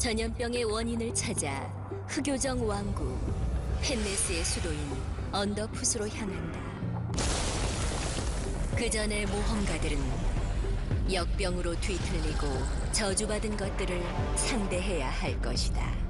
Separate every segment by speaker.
Speaker 1: 전염병의 원인을 찾아 흑요정 왕국 펜네스의 수도인 언더푸스로 향한다. 그 전에 모험가들은 역병으로 뒤틀리고 저주받은 것들을 상대해야 할 것이다.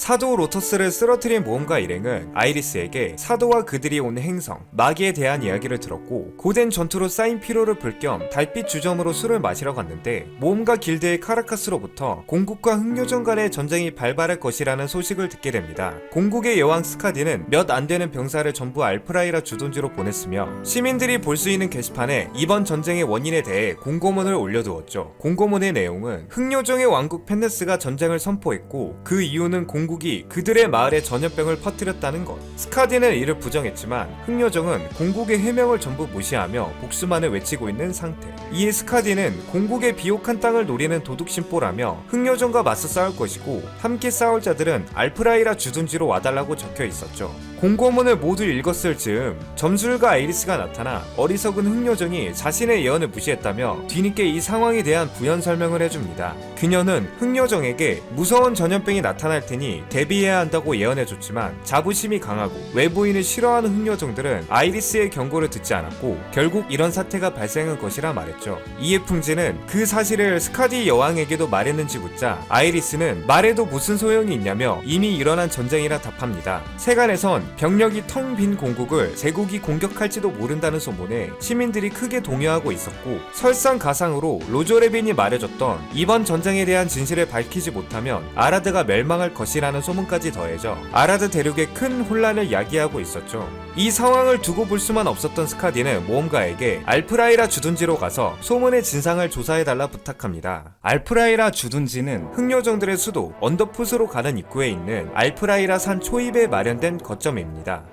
Speaker 2: 사도 로터스를 쓰러뜨린 모험가 일행은 아이리스에게 사도와 그들이 온 행성, 마기에 대한 이야기를 들었고 고된 전투로 쌓인 피로를 풀 겸 달빛 주점으로 술을 마시러 갔는데 모험가 길드의 카라카스로부터 공국과 흑요정 간의 전쟁이 발발할 것이라는 소식을 듣게 됩니다. 공국의 여왕 스카디는 몇 안 되는 병사를 전부 알프라이라 주둔지로 보냈으며 시민들이 볼 수 있는 게시판에 이번 전쟁의 원인에 대해 공고문을 올려두었죠. 공고문의 내용은 흑요정의 왕국 펜네스가 전쟁을 선포했고 그 이유는 공국 이 그들의 마을에 전염병을 퍼뜨렸다는 것. 스카디는 이를 부정했지만 흑요정은 공국의 해명을 전부 무시하며 복수만을 외치고 있는 상태. 이에 스카디는 공국의 비옥한 땅을 노리는 도둑심보라며 흑요정과 맞서 싸울 것이고 함께 싸울 자들은 알프라이라 주둔지로 와달라고 적혀 있었죠. 공고문을 모두 읽었을 즈음 점술가 아이리스가 나타나 어리석은 흑요정이 자신의 예언을 무시했다며 뒤늦게 이 상황에 대한 부연 설명을 해줍니다. 그녀는 흑요정에게 무서운 전염병이 나타날 테니 대비해야 한다고 예언해줬지만 자부심이 강하고 외부인을 싫어하는 흑요정들은 아이리스의 경고를 듣지 않았고 결국 이런 사태가 발생한 것이라 말했죠. 이에 풍지는 그 사실을 스카디 여왕에게도 말했는지 묻자 아이리스는 말해도 무슨 소용이 있냐며 이미 일어난 전쟁이라 답합니다. 세간에선 병력이 텅 빈 공국을 제국이 공격할지도 모른다는 소문에 시민들이 크게 동요하고 있었고 설상가상으로 로조레빈이 말해줬던 이번 전쟁에 대한 진실을 밝히지 못하면 아라드가 멸망할 것이라는 소문까지 더해져 아라드 대륙에 큰 혼란을 야기하고 있었죠. 이 상황을 두고 볼 수만 없었던 스카디는 모험가에게 알프라이라 주둔지로 가서 소문의 진상을 조사해달라 부탁합니다. 알프라이라 주둔지는 흑요정들의 수도 언더풋으로 가는 입구에 있는 알프라이라 산 초입에 마련된 거점입니다.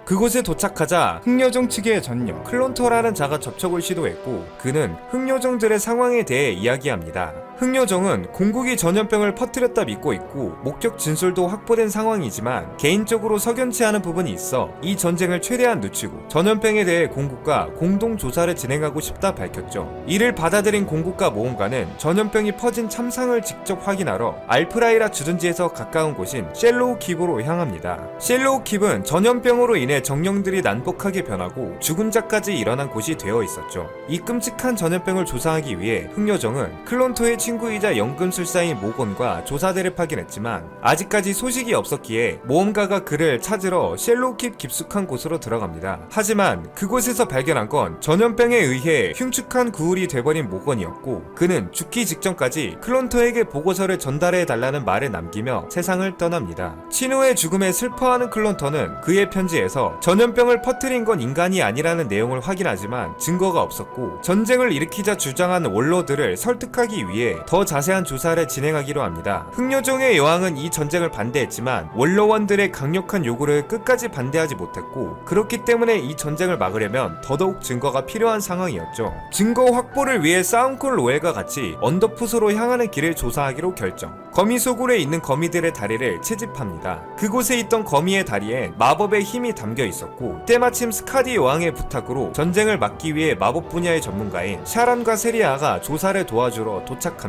Speaker 2: 그곳에 도착하자 흑요정 측의 전령 클론터라는 자가 접촉을 시도했고 그는 흑요정들의 상황에 대해 이야기합니다. 흑요정은 공국이 전염병을 퍼뜨렸다 믿고 있고 목격 진술도 확보된 상황이지만 개인적으로 석연치 않은 부분이 있어 이 전쟁을 최대한 늦추고 전염병에 대해 공국과 공동 조사를 진행하고 싶다 밝혔죠. 이를 받아들인 공국과 모험가는 전염병이 퍼진 참상을 직접 확인하러 알프라이라 주둔지에서 가까운 곳인 셀로우 킵으로 향합니다. 셀로우 킵은 전염병으로 인해 정령들이 난폭하게 변하고 죽은 자까지 일어난 곳이 되어 있었죠. 이 끔찍한 전염병을 조사하기 위해 흑요정은 클론토의 친구이자 연금술사인 모건과 조사대를 파견했지만 아직까지 소식이 없었기에 모험가가 그를 찾으러 셀로우킵 깊숙한 곳으로 들어갑니다. 하지만 그곳에서 발견한 건 전염병에 의해 흉측한 구울이 돼버린 모건이었고 그는 죽기 직전까지 클론토에게 보고서를 전달해 달라는 말을 남기며 세상을 떠납니다. 친우의 죽음에 슬퍼하는 클론터는 그의 편지에서 전염병을 퍼뜨린 건 인간이 아니라는 내용을 확인하지만 증거가 없었고 전쟁을 일으키자 주장한 원로들을 설득하기 위해 더 자세한 조사를 진행하기로 합니다. 흑요종의 여왕은 이 전쟁을 반대했지만 원로원들의 강력한 요구를 끝까지 반대하지 못했고 그렇기 때문에 이 전쟁을 막으려면 더더욱 증거가 필요한 상황이었죠. 증거 확보를 위해 싸움콜 로엘과 같이 언더푸스로 향하는 길을 조사하기로 결정. 거미 소굴에 있는 거미들의 다리를 채집합니다. 그곳에 있던 거미의 다리엔 마법의 힘이 담겨 있었고 때마침 스카디 여왕의 부탁으로 전쟁을 막기 위해 마법 분야의 전문가인 샤란과 세리아가 조사를 도와주러 도착합니다.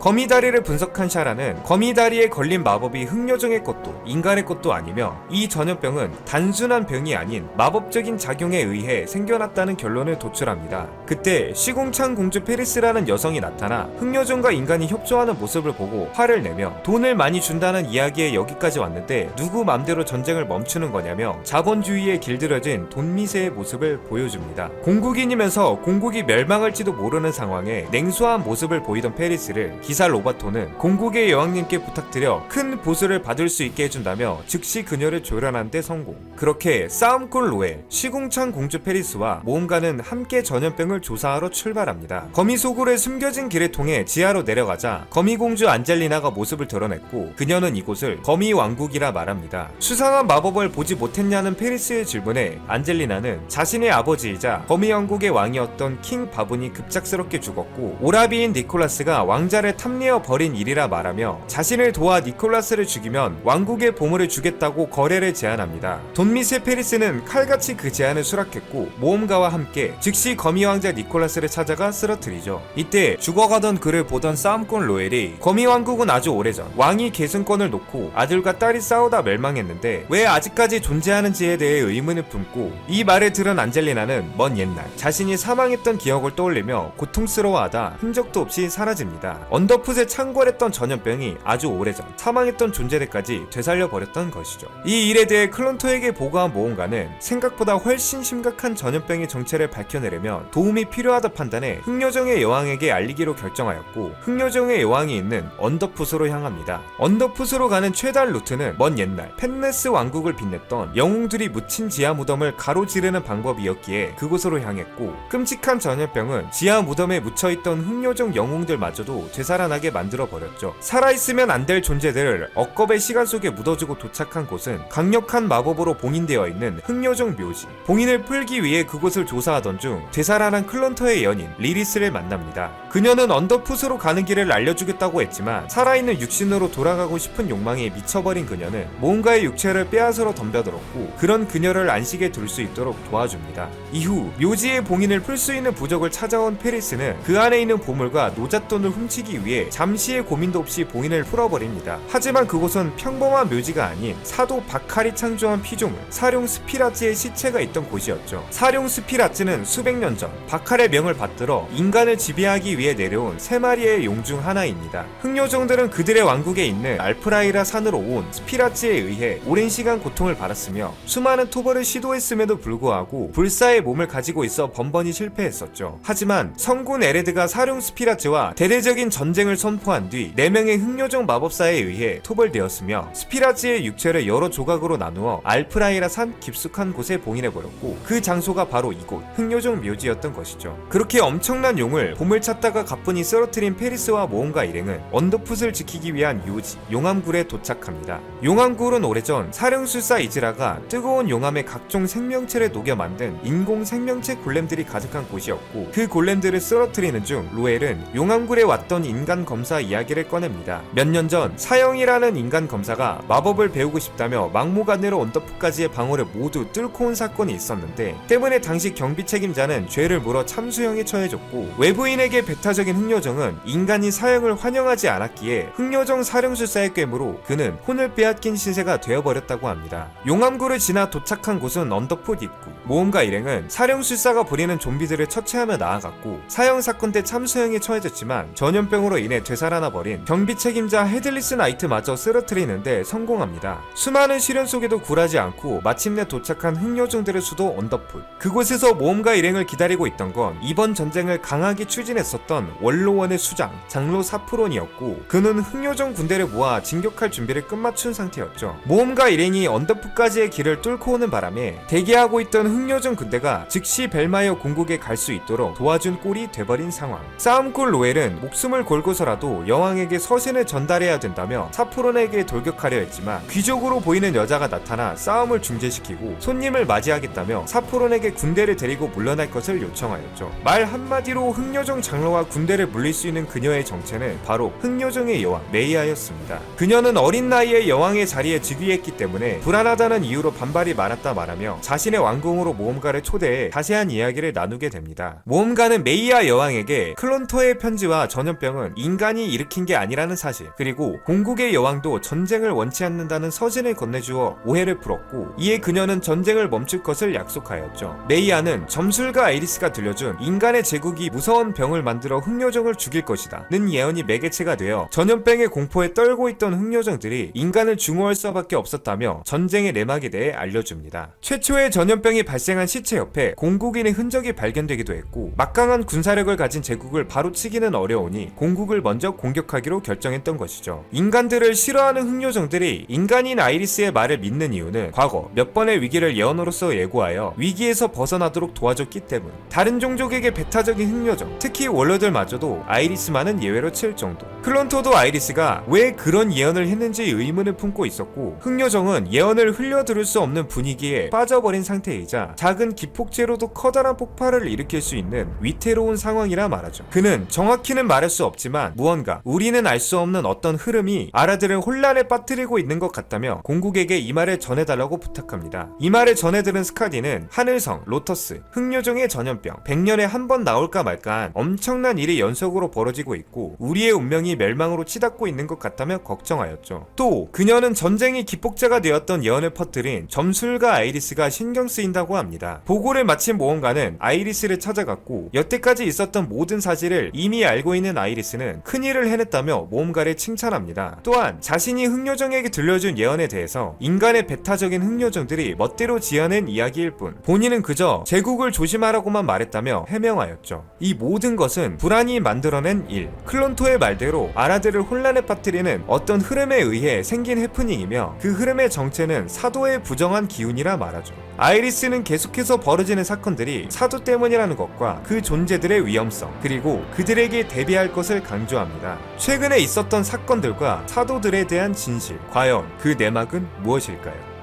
Speaker 2: 거미 다리를 분석한 샤란은 거미 다리에 걸린 마법이 흑요정의 것도 인간의 것도 아니며 이 전염병은 단순한 병이 아닌 마법적인 작용에 의해 생겨났다는 결론을 도출합니다. 그때 시궁창 공주 페리스라는 여성이 나타나 흑요정과 인간이 협조하는 모습을 보고 화를 내며 돈을 많이 준다는 이야기에 여기까지 왔는데 누구 맘대로 전쟁을 멈추는 거냐며 자본주의에 길들여진 돈미세의 모습을 보여줍니다. 공국인이면서 공국이 멸망할지도 모르는 상황에 냉소한 모습을 보이던 페리스 를 기사 로바토는 공국의 여왕님께 부탁드려 큰 보수를 받을 수 있게 해준다며 즉시 그녀를 조련한 데 성공. 그렇게 싸움골 로엘, 시궁창 공주 페리스와 모험가는 함께 전염병을 조사하러 출발합니다. 거미 소굴에 숨겨진 길을 통해 지하로 내려가자 거미 공주 안젤리나가 모습을 드러냈고 그녀는 이곳을 거미 왕국이라 말합니다. 수상한 마법을 보지 못했냐는 페리스의 질문에 안젤리나는 자신의 아버지이자 거미 왕국의 왕이었던 킹 바분이 급작스럽게 죽었고 오라비인 니콜라스가 왕자를 탐내어 버린 일이라 말하며 자신을 도와 니콜라스를 죽이면 왕국의 보물을 주겠다고 거래를 제안합니다. 돈미세 페리스는 칼같이 그 제안을 수락했고 모험가와 함께 즉시 거미 왕자 니콜라스를 찾아가 쓰러뜨리죠. 이때 죽어가던 그를 보던 싸움꾼 로엘이 거미 왕국은 아주 오래전 왕이 계승권을 놓고 아들과 딸이 싸우다 멸망했는데 왜 아직까지 존재하는지에 대해 의문을 품고 이 말을 들은 안젤리나는 먼 옛날 자신이 사망했던 기억을 떠올리며 고통스러워하다 흔적도 없이 사라집 니다. 언더풋에 창궐했던 전염병이 아주 오래전 사망했던 존재들까지 되살려 버렸던 것이죠. 이 일에 대해 클론토에게 보고한 모험가는 생각보다 훨씬 심각한 전염병의 정체를 밝혀내려면 도움이 필요하다 판단해 흑요정의 여왕에게 알리기로 결정하였고 흑요정의 여왕이 있는 언더풋으로 향합니다. 언더풋으로 가는 최단 루트는 먼 옛날 펜네스 왕국을 빛냈던 영웅들이 묻힌 지하 무덤을 가로지르는 방법이었기에 그곳으로 향했고 끔찍한 전염병은 지하 무덤에 묻혀있던 흑요정 영웅들마저 도 되살아나게 만들어 버렸죠. 살아있으면 안 될 존재들을 억겁의 시간 속에 묻어주고 도착한 곳은 강력한 마법으로 봉인되어 있는 흑요정 묘지. 봉인을 풀기 위해 그곳을 조사하던 중 되살아난 클런터의 연인 리리스를 만납니다. 그녀는 언더풋으로 가는 길을 알려주겠다고 했지만 살아있는 육신으로 돌아가고 싶은 욕망에 미쳐버린 그녀는 뭔가의 육체를 빼앗으러 덤벼들었고 그런 그녀를 안식에 둘 수 있도록 도와줍니다. 이후 묘지의 봉인을 풀 수 있는 부적을 찾아온 페리스는 그 안에 있는 보물과 노잣돈을 훔치기 위해 잠시의 고민도 없이 봉인을 풀어버립니다. 하지만 그곳은 평범한 묘지가 아닌 사도 바칼이 창조한 피조물 사룡 스피라츠의 시체가 있던 곳이었죠. 사룡 스피라츠는 수백 년 전 바칼의 명을 받들어 인간을 지배하기 위해 내려온 세 마리의 용 중 하나입니다. 흑요정들은 그들의 왕국에 있는 알프라이라 산으로 온 스피라츠에 의해 오랜 시간 고통을 받았으며 수많은 토벌을 시도했음에도 불구하고 불사의 몸을 가지고 있어 번번이 실패했었죠. 하지만 성군 에레드가 사룡 스피라츠와 대대 적인 전쟁을 선포한 뒤 4명의 흑요정 마법사에 의해 토벌되었으며 스피라츠의 육체를 여러 조각으로 나누어 알프라이라 산 깊숙한 곳에 봉인해버렸고 그 장소가 바로 이곳 흑요정 묘지였던 것이죠. 그렇게 엄청난 용을 보물 찾다가 가뿐히 쓰러뜨린 페리스와 모험가 일행은 언더풋을 지키기 위한 요지 용암굴에 도착합니다. 용암굴은 오래전 사령술사 이즈라가 뜨거운 용암에 각종 생명체를 녹여 만든 인공 생명체 골렘들이 가득한 곳이었고 그 골렘들을 쓰러뜨리는 중 로엘은 용암굴에 왔던 인간 검사 이야기를 꺼냅니다. 몇 년 전 사형이라는 인간 검사가 마법을 배우고 싶다며 막무가내로 언더풋까지의 방어를 모두 뚫고 온 사건이 있었는데 때문에 당시 경비 책임자는 죄를 물어 참수형에 처해졌고 외부인에게 배타적인 흑요정은 인간이 사형을 환영하지 않았기에 흑요정 사령술사의 꾀으로 그는 혼을 빼앗긴 신세가 되어버렸다고 합니다. 용암굴을 지나 도착한 곳은 언더풋 입구. 모험가 일행은 사령술사가 부리는 좀비들을 처치하며 나아갔고 사형 사건 때 참수형에 처해졌지만 전염병으로 인해 되살아나 버린 경비 책임자 헤들리스 나이트마저 쓰러뜨리는데 성공합니다. 수많은 시련 속에도 굴하지 않고 마침내 도착한 흑요정들의 수도 언더풋. 그곳에서 모험가 일행을 기다리고 있던 건 이번 전쟁을 강하게 추진했었던 원로원의 수장 장로 사프론이었고 그는 흑요정 군대를 모아 진격할 준비를 끝마춘 상태였죠. 모험가 일행이 언더풋까지의 길을 뚫고 오는 바람에 대기하고 있던 흑요정 군대가 즉시 벨마이어 공국에 갈 수 있도록 도와준 꼴이 돼버린 상황. 싸움꾼 로엘은 목숨을 걸고서라도 여왕에게 서신을 전달해야 된다며 사프론에게 돌격하려 했지만 귀족으로 보이는 여자가 나타나 싸움을 중재시키고 손님을 맞이하겠다며 사프론에게 군대를 데리고 물러날 것을 요청하였죠. 말 한마디로 흑요정 장로와 군대를 물릴 수 있는 그녀의 정체는 바로 흑요정의 여왕 메이아였습니다. 그녀는 어린 나이에 여왕의 자리에 즉위했기 때문에 불안하다는 이유로 반발이 많았다 말하며 자신의 왕궁으로 모험가를 초대해 자세한 이야기를 나누게 됩니다. 모험가는 메이아 여왕에게 클론토의 편지와 전염병은 인간이 일으킨 게 아니라는 사실 그리고 공국의 여왕도 전쟁을 원치 않는다는 서신을 건네주어 오해를 풀었고 이에 그녀는 전쟁을 멈출 것을 약속하였죠. 메이아는 점술가 아이리스가 들려준 인간의 제국이 무서운 병을 만들어 흑요정을 죽일 것이다 는 예언이 매개체가 되어 전염병의 공포에 떨고 있던 흑요정들이 인간을 중호할 수밖에 없었다며 전쟁의 내막에 대해 알려줍니다. 최초의 전염병이 발생한 시체 옆에 공국인의 흔적이 발견되기도 했고 막강한 군사력을 가진 제국을 바로 치기는 어려 우니 공국을 먼저 공격하기로 결정했던 것이죠. 인간들을 싫어하는 흑요정들이 인간인 아이리스의 말을 믿는 이유는 과거 몇 번의 위기를 예언으로서 예고하여 위기에서 벗어나도록 도와줬기 때문. 다른 종족에게 배타적인 흑요정, 특히 원로들마저도 아이리스만은 예외로 칠 정도. 클론토도 아이리스가 왜 그런 예언을 했는지 의문을 품고 있었고 흑요정은 예언을 흘려들을 수 없는 분위기에 빠져버린 상태이자 작은 기폭제로도 커다란 폭발을 일으킬 수 있는 위태로운 상황이라 말하죠. 그는 정확히는 말할 수 없지만 무언가 우리는 알 수 없는 어떤 흐름이 아라들을 혼란에 빠뜨리고 있는 것 같다며 공국에게 이 말을 전해달라고 부탁합니다. 이 말을 전해들은 스카디는 하늘성, 로터스, 흑요정의 전염병, 100년에 한 번 나올까 말까한 엄청난 일이 연속으로 벌어지고 있고 우리의 운명이 멸망으로 치닫고 있는 것 같다며 걱정하였죠. 또 그녀는 전쟁이 기폭제가 되었던 예언을 퍼뜨린 점술가 아이리스가 신경 쓰인다고 합니다. 보고를 마친 모험가는 아이리스를 찾아갔고 여태까지 있었던 모든 사실을 이미 알고 있는 아이리스는 큰일을 해냈다며 모험가를 칭찬합니다. 또한 자신이 흑요정에게 들려준 예언에 대해서 인간의 배타적인 흑요정들이 멋대로 지어낸 이야기일 뿐 본인은 그저 제국을 조심하라고만 말했다며 해명하였죠. 이 모든 것은 불안이 만들어낸 일. 클론토의 말대로 아라들을 혼란에 빠뜨리는 어떤 흐름에 의해 생긴 해프닝이며 그 흐름의 정체는 사도의 부정한 기운이라 말하죠. 아이리스는 계속해서 벌어지는 사건들이 사도 때문이라는 것과 그 존재들의 위험성 그리고 그들에게 대비할 것을 강조합니다. 최근에 있었던 사건들과 사도들에 대한 진실 과연 그 내막은 무엇일까요?